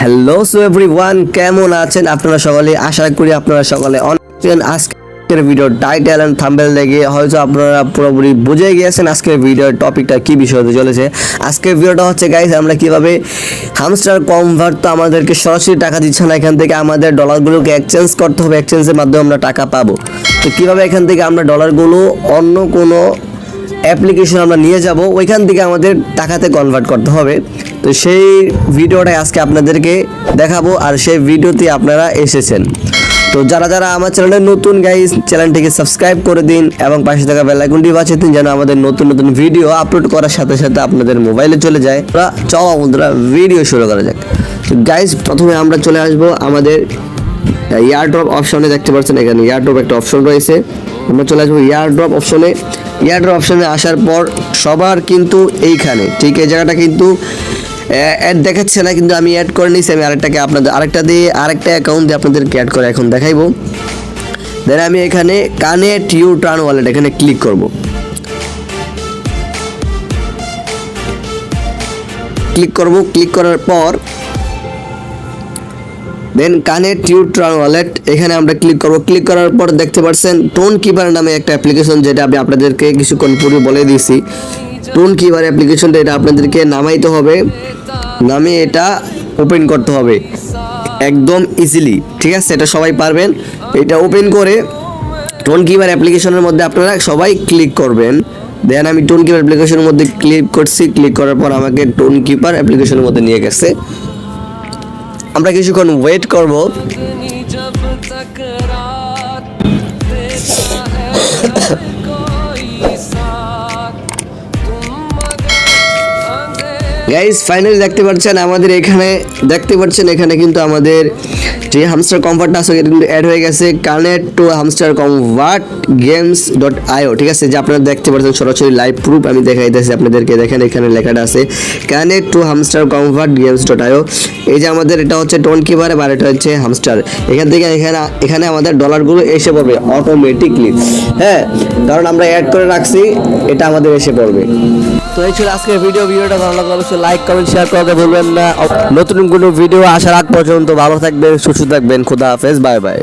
Hello so everyone কেমন আছেন আপনারা সকলে? আশা করি আপনারা সকলে অনেক আজকের ভিডিও টাইটেল এন্ড থাম্বেল দেখে হয়তো আপনারা পুরোপুরি বুঝে গিয়েছেন আজকের ভিডিওর টপিকটা কী বিষয় হতে চলেছে। আজকের ভিডিওটা হচ্ছে গাইস আমরা কীভাবে হামস্টার কনভার্ট তো আমাদেরকে সরাসরি টাকা দিচ্ছে না, এখান থেকে আমাদের ডলারগুলোকে এক্সচেঞ্জ করতে হবে। এক্সচেঞ্জের মাধ্যমে আমরা টাকা পাবো। তো কীভাবে এখান থেকে আমরা ডলারগুলো অন্য কোনো অ্যাপ্লিকেশন আমরা নিয়ে যাব, ওইখান থেকে আমাদের টাকাতে কনভার্ট করতে হবে। তো সেই ভিডিওটাই আজকে আপনাদেরকে দেখাবো, আর সেই ভিডিওতে আপনারা এসেছেন। তো যারা যারা আমার চ্যানেলে নতুন গাইস চ্যানেলটিকে সাবস্ক্রাইব করে দিন এবং পাশে থাকা বেল আইকনটি বাজিয়ে দিন যেন আমাদের নতুন নতুন ভিডিও আপলোড করার সাথে সাথে আপনাদের মোবাইলে চলে যায়। ওরা চলো বন্ধুরা ভিডিও শুরু করা যাক। তো গাইজ প্রথমে আমরা চলে আসব আমাদের ইয়ারড্রপ অপশনে দেখতে পাচ্ছেন এখানে ইয়ারড্রপ একটা অপশন রয়েছে। আমরা চলে আসব ইয়ারড্রপ অপশনে ইয়ারড্রপ অপশনে আসার পর সবার কিন্তু এইখানে, ঠিক এই জায়গাটা কিন্তু অ্যাড দেখাচ্ছে না, কিন্তু আমি অ্যাড করে নিয়েছি, আমি আরেকটাকে আপনাদের, আরেকটা দিয়ে আরেকটা অ্যাকাউন্ট দিয়ে আপনাদেরকে অ্যাড করে এখন দেখাইবো। দেন আমি এখানে কানেক্ট ইউ ট্রান ওয়ালেট এখানে ক্লিক করব। ক্লিক করব ক্লিক করার পর then connect you Tron wallet এখানে আমরা ক্লিক করব। ক্লিক করার পর দেখতে পাচ্ছেন টোন কিপার নামে একটা অ্যাপ্লিকেশন যেটা আমি আপনাদেরকে কিছুক্ষণ পূর্বে বলে দিয়েছি। টোন কিপার অ্যাপ্লিকেশনটা এটা আপনাদেরকে নামাইতে হবে। নামে এটা ওপেন করতে হবে। একদম ইজিলি ঠিক আছে? এটা সবাই পারবেন। এটা ওপেন করে টোন কিপার অ্যাপ্লিকেশনের মধ্যে আপনারা সবাই ক্লিক করবেন। দেন আমি টোন কিপার অ্যাপ্লিকেশনের মধ্যে ক্লিক করছি। ক্লিক করার পর আমাকে টোন কিপার অ্যাপ্লিকেশনের মধ্যে নিয়ে গেছে। আমরা কিছুক্ষণ ওয়েট করব গাইজ ফাইনালি দেখতে পাচ্ছেন আমাদের এখানে, দেখতে পাচ্ছেন এখানে কিন্তু আমাদের যে হামস্টার কমফার্টটা আছে কিন্তু অ্যাড হয়ে গেছে। Connect to Hamster Kombat games dot IO ঠিক আছে? যে আপনারা দেখতে পাচ্ছেন সরাসরি লাইভ প্রুফ আমি দেখাই দিয়েছি আপনাদেরকে। দেখেন এখানে লেখাটা আছে connect to Hamster Kombat games dot IO এই যে আমাদের, এটা হচ্ছে টোন কিপার আর এটা হচ্ছে হামস্টার এখান থেকে এখানে এখানে আমাদের ডলারগুলো এসে পড়বে অটোমেটিকলি হ্যাঁ কারণ আমরা অ্যাড করে রাখছি, এটা আমাদের এসে পড়বে। তো এই ছিল আজকের ভিডিও ভিডিওটা ভালো লাগলে অবশ্যই লাইক কমেন্ট শেয়ার করতে ভুলবেন না। নতুন কোনো ভিডিও আসার আগ পর্যন্ত ভালো থাকবেন, সুস্থ থাকবেন। খুদা হাফেজ বাই বাই